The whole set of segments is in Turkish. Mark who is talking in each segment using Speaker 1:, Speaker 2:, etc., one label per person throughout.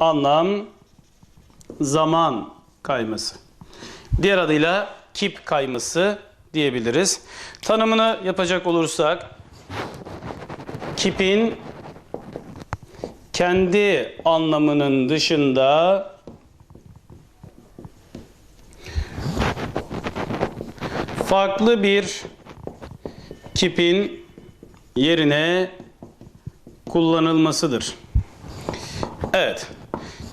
Speaker 1: anlam, zaman kayması. Diğer adıyla kip kayması diyebiliriz. Tanımını yapacak olursak kipin kendi anlamının dışında farklı bir kipin yerine kullanılmasıdır. Evet.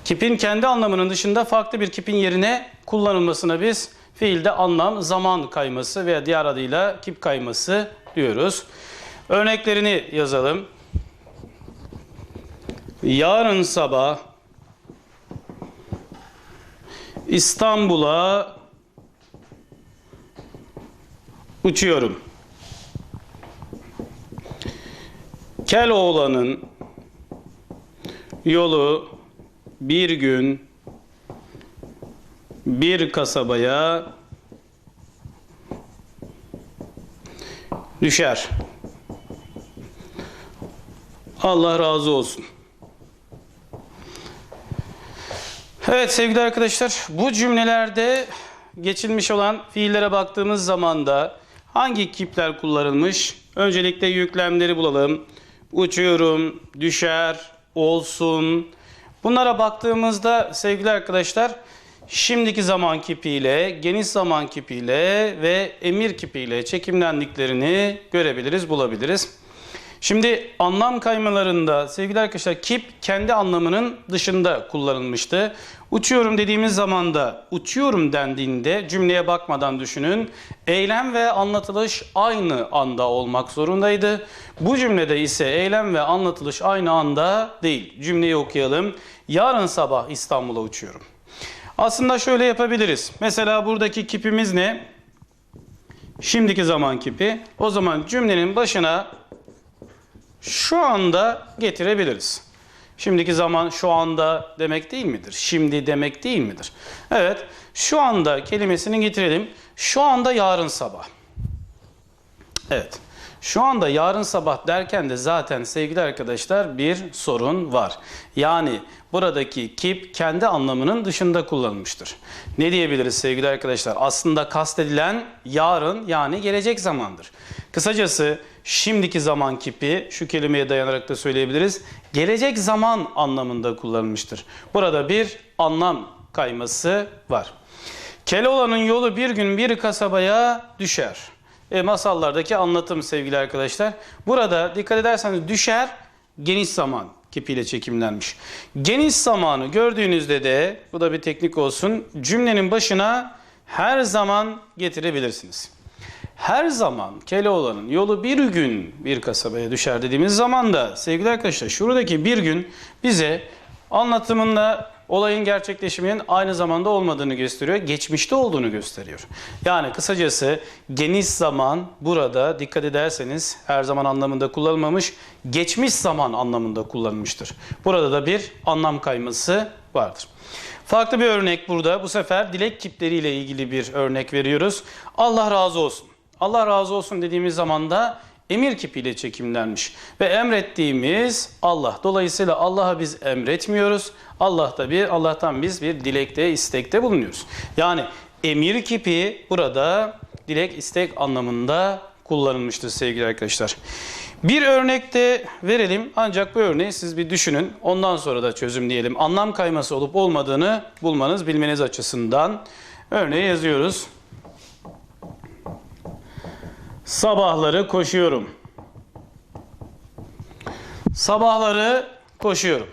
Speaker 1: Kipin kendi anlamının dışında farklı bir kipin yerine kullanılmasına biz fiilde anlam, zaman kayması veya diğer adıyla kip kayması diyoruz. Örneklerini yazalım. Yarın sabah İstanbul'a uçuyorum. Keloğlan'ın yolu bir gün bir kasabaya düşer. Allah razı olsun. Evet sevgili arkadaşlar bu cümlelerde geçilmiş olan fiillere baktığımız zaman da hangi kipler kullanılmış? Öncelikle yüklemleri bulalım. Uçuyorum, düşer, olsun. Bunlara baktığımızda sevgili arkadaşlar şimdiki zaman kipiyle, geniş zaman kipiyle ve emir kipiyle çekimlendiklerini görebiliriz, bulabiliriz. Şimdi anlam kaymalarında sevgili arkadaşlar kip kendi anlamının dışında kullanılmıştı. Uçuyorum dediğimiz zaman da uçuyorum dendiğinde cümleye bakmadan düşünün. Eylem ve anlatılış aynı anda olmak zorundaydı. Bu cümlede ise eylem ve anlatılış aynı anda değil. Cümleyi okuyalım. Yarın sabah İstanbul'a uçuyorum. Aslında şöyle yapabiliriz. Mesela buradaki kipimiz ne? Şimdiki zaman kipi. O zaman cümlenin başına şu anda getirebiliriz. Şimdiki zaman şu anda demek değil midir? Şimdi demek değil midir? Evet, şu anda kelimesini getirelim. Şu anda yarın sabah. Evet. Şu anda yarın sabah derken de zaten sevgili arkadaşlar bir sorun var. Yani buradaki kip kendi anlamının dışında kullanılmıştır. Ne diyebiliriz sevgili arkadaşlar? Aslında kastedilen yarın yani gelecek zamandır. Kısacası şimdiki zaman kipi şu kelimeye dayanarak da söyleyebiliriz. Gelecek zaman anlamında kullanılmıştır. Burada bir anlam kayması var. Keloğlan'ın yolu bir gün bir kasabaya düşer. E, masallardaki anlatım sevgili arkadaşlar. Burada dikkat ederseniz düşer geniş zaman kipiyle çekimlenmiş. Geniş zamanı gördüğünüzde de bu da bir teknik olsun cümlenin başına her zaman getirebilirsiniz. Her zaman Keloğlan'ın yolu bir gün bir kasabaya düşer dediğimiz zaman da sevgili arkadaşlar şuradaki bir gün bize anlatımında olayın gerçekleşiminin aynı zamanda olmadığını gösteriyor, geçmişte olduğunu gösteriyor. Yani kısacası geniş zaman burada dikkat ederseniz her zaman anlamında kullanılmamış, geçmiş zaman anlamında kullanılmıştır. Burada da bir anlam kayması vardır. Farklı bir örnek burada. Bu sefer dilek kipleriyle ilgili bir örnek veriyoruz. Allah razı olsun. Allah razı olsun dediğimiz zaman da emir kipiyle çekimlenmiş. Ve emrettiğimiz Allah. Dolayısıyla Allah'a biz emretmiyoruz. Allah da bir Allah'tan biz bir dilekte, istekte bulunuyoruz. Yani emir kipi burada dilek, istek anlamında kullanılmıştır sevgili arkadaşlar. Bir örnek de verelim ancak bu örneği siz bir düşünün. Ondan sonra da çözümleyelim. Anlam kayması olup olmadığını bulmanız, bilmeniz açısından. Örneği yazıyoruz. Sabahları koşuyorum. Sabahları koşuyorum.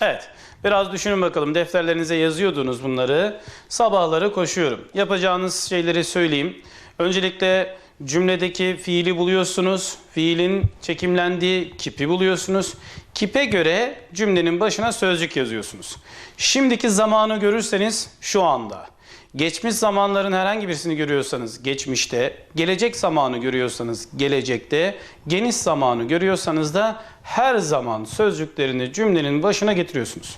Speaker 1: Evet. Biraz düşünün bakalım. Defterlerinize yazıyordunuz bunları. Sabahları koşuyorum. Yapacağınız şeyleri söyleyeyim. Öncelikle cümledeki fiili buluyorsunuz. Fiilin çekimlendiği kipi buluyorsunuz. Kipe göre cümlenin başına sözcük yazıyorsunuz. Şimdiki zamanı görürseniz şu anda. Geçmiş zamanların herhangi birisini görüyorsanız geçmişte, gelecek zamanı görüyorsanız gelecekte, geniş zamanı görüyorsanız da her zaman sözcüklerini cümlenin başına getiriyorsunuz.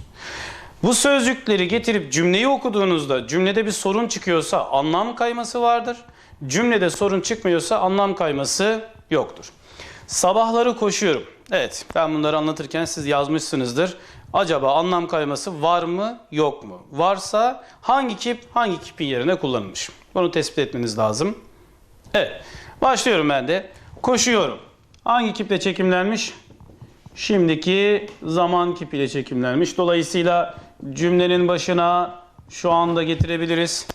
Speaker 1: Bu sözcükleri getirip cümleyi okuduğunuzda cümlede bir sorun çıkıyorsa anlam kayması vardır. Cümlede sorun çıkmıyorsa anlam kayması yoktur. Sabahları koşuyorum. Evet ben bunları anlatırken siz yazmışsınızdır. acaba anlam kayması var mı yok mu? Varsa hangi kip hangi kipin yerine kullanılmış? Bunu tespit etmeniz lazım. Evet. Başlıyorum ben de. Koşuyorum. Hangi kiple çekimlenmiş? Şimdiki zaman kipiyle çekimlenmiş. Dolayısıyla cümlenin başına şu anda getirebiliriz.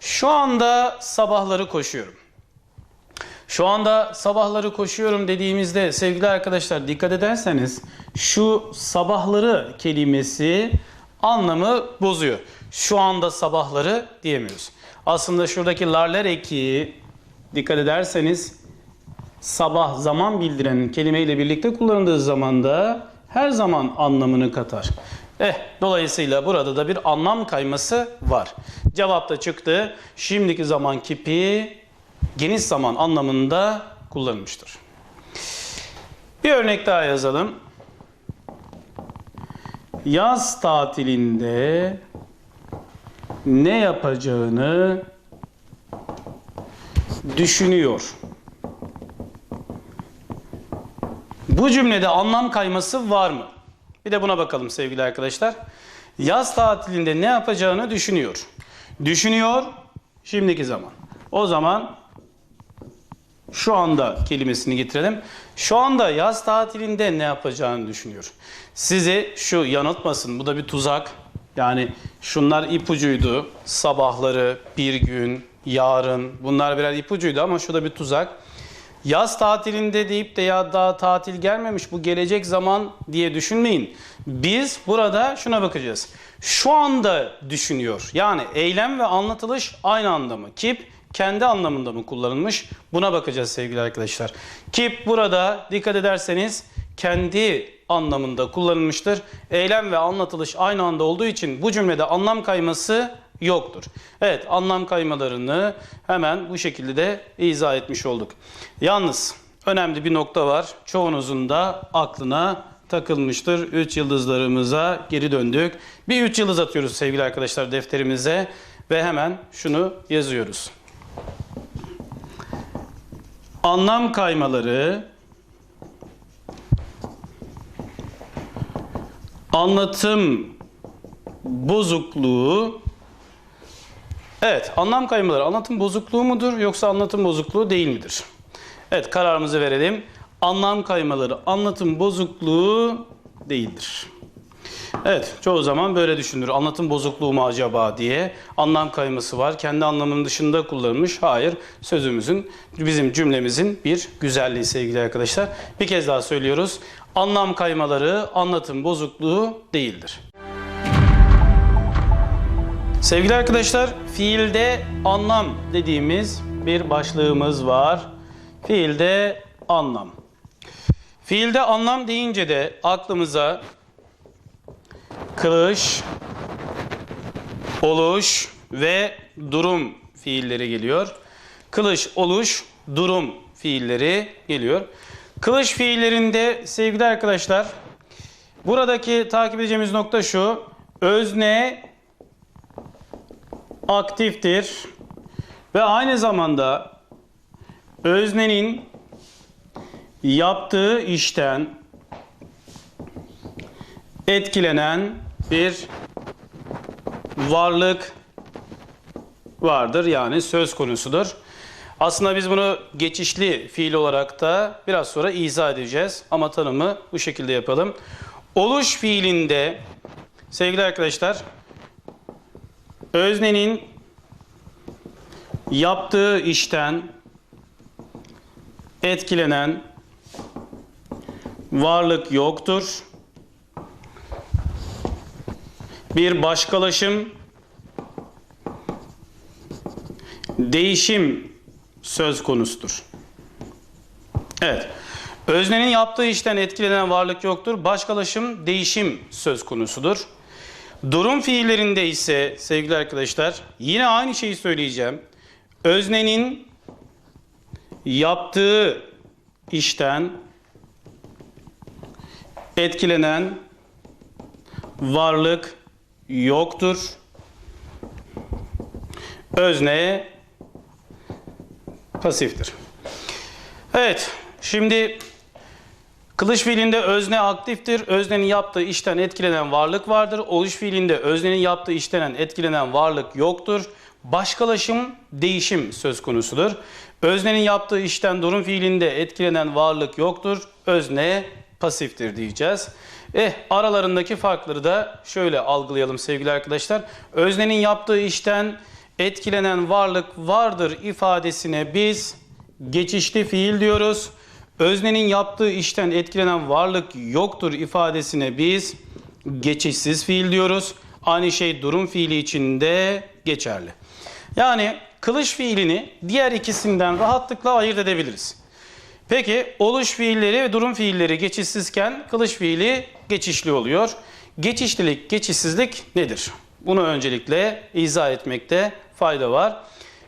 Speaker 1: Şu anda sabahları koşuyorum. Şu anda sabahları koşuyorum dediğimizde sevgili arkadaşlar dikkat ederseniz şu sabahları kelimesi anlamı bozuyor. Şu anda sabahları diyemiyoruz. Aslında şuradaki larler eki dikkat ederseniz sabah zaman bildiren kelimeyle birlikte kullanıldığı zaman da her zaman anlamını katar. Eh, dolayısıyla burada da bir anlam kayması var. Cevap da çıktı. Şimdiki zaman kipi geniş zaman anlamında kullanılmıştır. Bir örnek daha yazalım. Yaz tatilinde ne yapacağını düşünüyor. Bu cümlede anlam kayması var mı? Bir de buna bakalım sevgili arkadaşlar. Yaz tatilinde ne yapacağını düşünüyor. Düşünüyor şimdiki zaman. O zaman şu anda kelimesini getirelim. Şu anda yaz tatilinde ne yapacağını düşünüyor. Sizi şu yanıltmasın. Bu da bir tuzak. Yani şunlar ipucuydu. Sabahları, bir gün, yarın. Bunlar birer ipucuydu ama şu da bir tuzak. Yaz tatilinde deyip de ya daha tatil gelmemiş bu gelecek zaman diye düşünmeyin. Biz burada şuna bakacağız. Şu anda düşünüyor. Yani eylem ve anlatılış aynı anda mı? Kip kendi anlamında mı kullanılmış? Buna bakacağız sevgili arkadaşlar. Kip burada dikkat ederseniz kendi anlamında kullanılmıştır. Eylem ve anlatılış aynı anda olduğu için bu cümlede anlam kayması yoktur. Evet anlam kaymalarını hemen bu şekilde de izah etmiş olduk. Yalnız önemli bir nokta var. Çoğunuzun da aklına takılmıştır. 3 yıldızlarımıza geri döndük. Bir 3 yıldız atıyoruz sevgili arkadaşlar defterimize ve hemen şunu yazıyoruz. Anlam kaymaları anlatım bozukluğu Evet, anlam kaymaları anlatım bozukluğu mudur yoksa anlatım bozukluğu değil midir? Evet, kararımızı verelim. Anlam kaymaları anlatım bozukluğu değildir. Evet, çoğu zaman böyle düşünülür. Anlatım bozukluğu mu acaba diye. Anlam kayması var. Kendi anlamının dışında kullanılmış. Hayır, sözümüzün, bizim cümlemizin bir güzelliği sevgili arkadaşlar. Bir kez daha söylüyoruz. Anlam kaymaları anlatım bozukluğu değildir. Sevgili arkadaşlar, fiilde anlam dediğimiz bir başlığımız var. Fiilde anlam. Fiilde anlam deyince de aklımıza kılış, oluş ve durum fiilleri geliyor. Kılış, oluş, durum fiilleri geliyor. Kılış fiillerinde sevgili arkadaşlar, buradaki takip edeceğimiz nokta şu. Özne aktiftir ve aynı zamanda öznenin yaptığı işten etkilenen bir varlık vardır yani söz konusudur. Aslında biz bunu geçişli fiil olarak da biraz sonra izah edeceğiz ama tanımı bu şekilde yapalım. Oluş fiilinde sevgili arkadaşlar öznenin yaptığı işten etkilenen varlık yoktur. Bir başkalaşım, değişim söz konusudur. Evet. Öznenin yaptığı işten etkilenen varlık yoktur. Başkalaşım, değişim söz konusudur. Durum fiillerinde ise sevgili arkadaşlar yine aynı şeyi söyleyeceğim. Öznenin yaptığı işten etkilenen varlık yoktur. Özne pasiftir. Evet, şimdi Kılıç fiilinde özne aktiftir. Öznenin yaptığı işten etkilenen varlık vardır. Oluş fiilinde öznenin yaptığı işten etkilenen varlık yoktur. Başkalaşım, değişim söz konusudur. Öznenin yaptığı işten durum fiilinde etkilenen varlık yoktur. Özne pasiftir diyeceğiz. Eh aralarındaki farkları da şöyle algılayalım sevgili arkadaşlar. Öznenin yaptığı işten etkilenen varlık vardır ifadesine biz geçişli fiil diyoruz. Öznenin yaptığı işten etkilenen varlık yoktur ifadesine biz geçişsiz fiil diyoruz. Aynı şey durum fiili için de geçerli. Yani kılıç fiilini diğer ikisinden rahatlıkla ayırt edebiliriz. Peki oluş fiilleri ve durum fiilleri geçişsizken kılıç fiili geçişli oluyor. Geçişlilik, geçişsizlik nedir? Bunu öncelikle izah etmekte fayda var.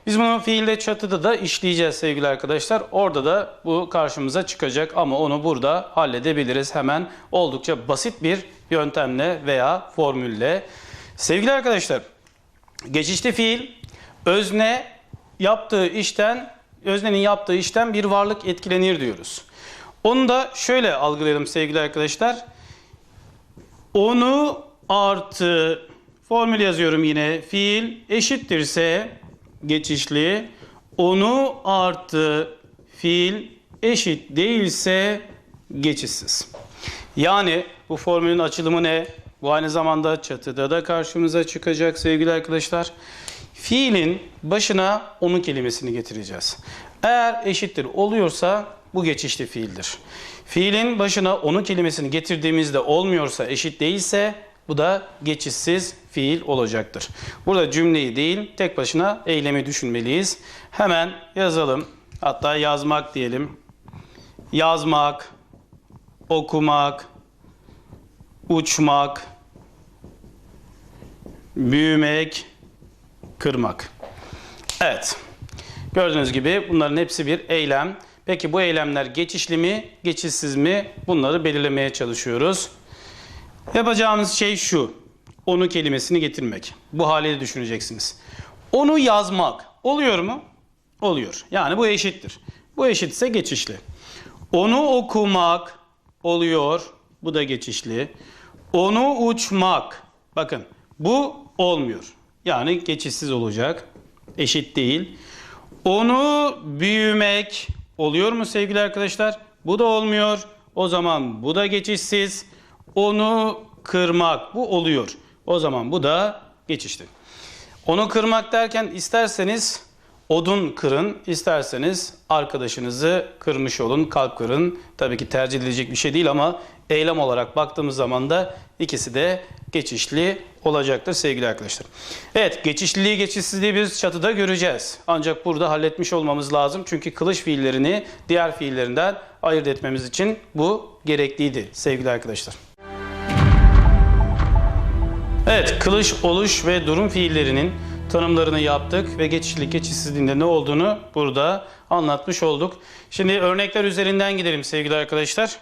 Speaker 1: Biz bunu fiilde çatıda da işleyeceğiz sevgili arkadaşlar. Orada da bu karşımıza çıkacak ama onu burada halledebiliriz hemen oldukça basit bir yöntemle veya formülle. Sevgili arkadaşlar, geçişli fiil özne yaptığı işten öznenin yaptığı işten bir varlık etkilenir diyoruz. Onu da şöyle algılayalım sevgili arkadaşlar. Onu artı formül yazıyorum yine. Fiil eşittirse geçişli. Onu artı fiil eşit değilse geçişsiz. Yani bu formülün açılımı ne? Bu aynı zamanda çatıda da karşımıza çıkacak sevgili arkadaşlar. Fiilin başına onu kelimesini getireceğiz. Eğer eşittir oluyorsa bu geçişli fiildir. Fiilin başına onu kelimesini getirdiğimizde olmuyorsa, eşit değilse bu da geçişsiz fiil olacaktır. Burada cümleyi değil, tek başına eylemi düşünmeliyiz. Hemen yazalım. Hatta yazmak diyelim. Yazmak, okumak, uçmak, büyümek, kırmak. Evet. Gördüğünüz gibi bunların hepsi bir eylem. Peki bu eylemler geçişli mi, geçişsiz mi? Bunları belirlemeye çalışıyoruz. Yapacağımız şey şu. Onu kelimesini getirmek. Bu haliyle düşüneceksiniz. Onu yazmak oluyor mu? Oluyor. Yani bu eşittir. Bu eşitse geçişli. Onu okumak oluyor. Bu da geçişli. Onu uçmak. Bakın bu olmuyor. Yani geçişsiz olacak. Eşit değil. Onu büyümek oluyor mu sevgili arkadaşlar? Bu da olmuyor. O zaman bu da geçişsiz. Onu kırmak bu oluyor. O zaman bu da geçişli. Onu kırmak derken isterseniz odun kırın, isterseniz arkadaşınızı kırmış olun, kalp kırın. Tabii ki tercih edilecek bir şey değil ama eylem olarak baktığımız zaman da ikisi de geçişli olacaktır sevgili arkadaşlar. Evet geçişliliği geçişsizliği biz çatıda göreceğiz. Ancak burada halletmiş olmamız lazım. Çünkü kılıç fiillerini diğer fiillerinden ayırt etmemiz için bu gerekliydi sevgili arkadaşlar. Evet, kılıç, oluş ve durum fiillerinin tanımlarını yaptık ve geçişlilik, geçişsizliğinde ne olduğunu burada anlatmış olduk. Şimdi örnekler üzerinden gidelim sevgili arkadaşlar.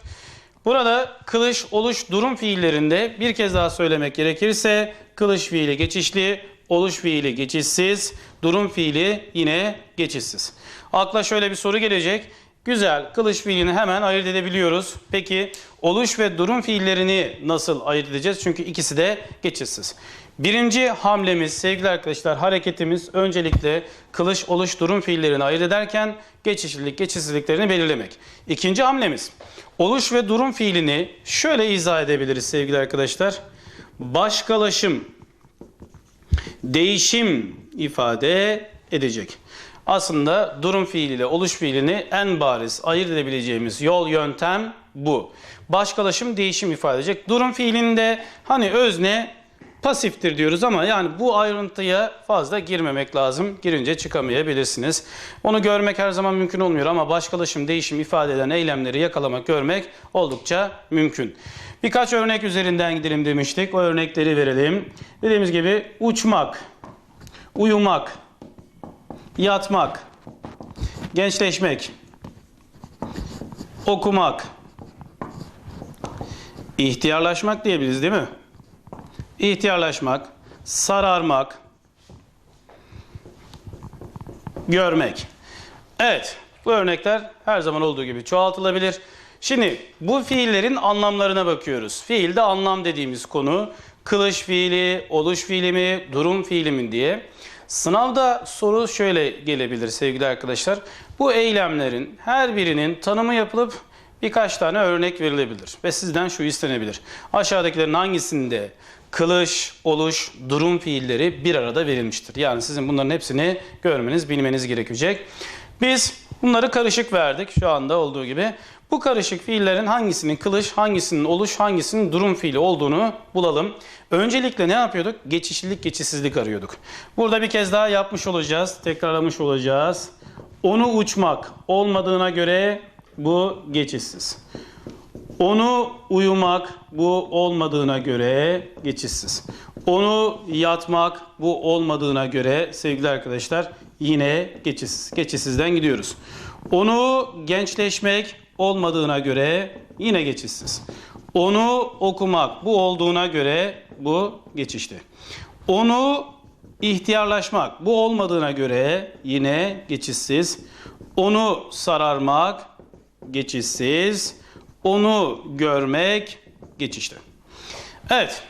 Speaker 1: Burada kılıç, oluş, durum fiillerinde bir kez daha söylemek gerekirse kılıç fiili geçişli, oluş fiili geçişsiz, durum fiili yine geçişsiz. Akla şöyle bir soru gelecek. Güzel, kılıç fiilini hemen ayırt edebiliyoruz. Peki oluş ve durum fiillerini nasıl ayırt edeceğiz? Çünkü ikisi de geçişsiz. Birinci hamlemiz sevgili arkadaşlar hareketimiz öncelikle kılıç, oluş, durum fiillerini ayırt ederken geçişlilik, geçişsizliklerini belirlemek. İkinci hamlemiz oluş ve durum fiilini şöyle izah edebiliriz sevgili arkadaşlar. Başkalaşım, değişim ifade edecek. Aslında durum fiiliyle oluş fiilini en bariz ayırt edebileceğimiz yol yöntem bu. Başkalaşım değişim ifade edecek. Durum fiilinde hani özne pasiftir diyoruz ama yani bu ayrıntıya fazla girmemek lazım. Girince çıkamayabilirsiniz. Onu görmek her zaman mümkün olmuyor ama başkalaşım değişim ifade eden eylemleri yakalamak, görmek oldukça mümkün. Birkaç örnek üzerinden gidelim demiştik. O örnekleri verelim. Dediğimiz gibi uçmak, uyumak, yatmak, gençleşmek, okumak, ihtiyarlaşmak diyebiliriz değil mi? İhtiyarlaşmak, sararmak, görmek. Evet, bu örnekler her zaman olduğu gibi çoğaltılabilir. Şimdi bu fiillerin anlamlarına bakıyoruz. Fiilde anlam dediğimiz konu kılış fiili, oluş fiili mi, durum fiili mi diye. Sınavda soru şöyle gelebilir sevgili arkadaşlar. Bu eylemlerin her birinin tanımı yapılıp birkaç tane örnek verilebilir ve sizden şu istenebilir. Aşağıdakilerin hangisinde kılış, oluş, durum fiilleri bir arada verilmiştir? Yani sizin bunların hepsini görmeniz, bilmeniz gerekecek. Biz bunları karışık verdik şu anda olduğu gibi. Bu karışık fiillerin hangisinin kılış, hangisinin oluş, hangisinin durum fiili olduğunu bulalım. Öncelikle ne yapıyorduk? Geçişlilik, geçişsizlik arıyorduk. Burada bir kez daha yapmış olacağız, tekrarlamış olacağız. Onu uçmak olmadığına göre bu geçişsiz. Onu uyumak bu olmadığına göre geçişsiz. Onu yatmak bu olmadığına göre sevgili arkadaşlar yine geçişsiz. Geçişsizden gidiyoruz. Onu gençleşmek olmadığına göre yine geçişsiz. Onu okumak bu olduğuna göre bu geçişti. Onu ihtiyarlaşmak bu olmadığına göre yine geçişsiz. Onu sararmak geçişsiz. Onu görmek geçişli. Evet.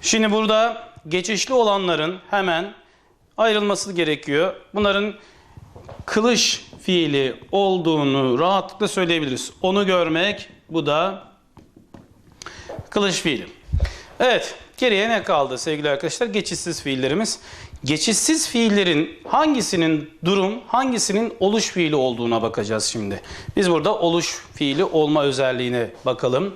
Speaker 1: Şimdi burada geçişli olanların hemen ayrılması gerekiyor. Bunların kılış fiili olduğunu rahatlıkla söyleyebiliriz. Onu görmek bu da kılış fiili. Evet, geriye ne kaldı sevgili arkadaşlar? Geçişsiz fiillerimiz. Geçişsiz fiillerin hangisinin durum, hangisinin oluş fiili olduğuna bakacağız şimdi. Biz burada oluş fiili olma özelliğine bakalım.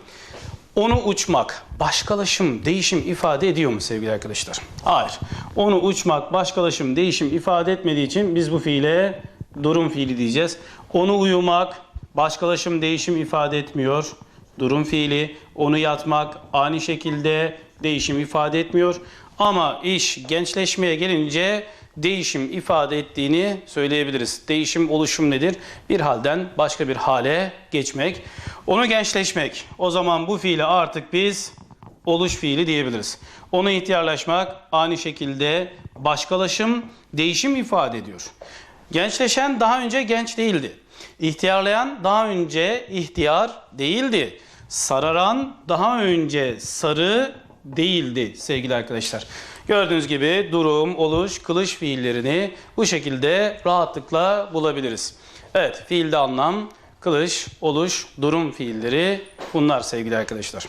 Speaker 1: Onu uçmak, başkalaşım, değişim ifade ediyor mu sevgili arkadaşlar? Hayır. Onu uçmak, başkalaşım, değişim ifade etmediği için biz bu fiile durum fiili diyeceğiz. Onu uyumak, başkalaşım, değişim ifade etmiyor. Durum fiili. Onu yatmak aynı şekilde değişim ifade etmiyor. Ama iş gençleşmeye gelince değişim ifade ettiğini söyleyebiliriz. Değişim oluşum nedir? Bir halden başka bir hale geçmek. Onu gençleşmek. O zaman bu fiili artık biz oluş fiili diyebiliriz. Onu ihtiyarlaşmak aynı şekilde başkalaşım, değişim ifade ediyor. Gençleşen daha önce genç değildi. İhtiyarlayan daha önce ihtiyar değildi. Sararan daha önce sarı değildi sevgili arkadaşlar. Gördüğünüz gibi durum, oluş, kılış fiillerini bu şekilde rahatlıkla bulabiliriz. Evet, fiilde anlam, kılış, oluş, durum fiilleri bunlar sevgili arkadaşlar.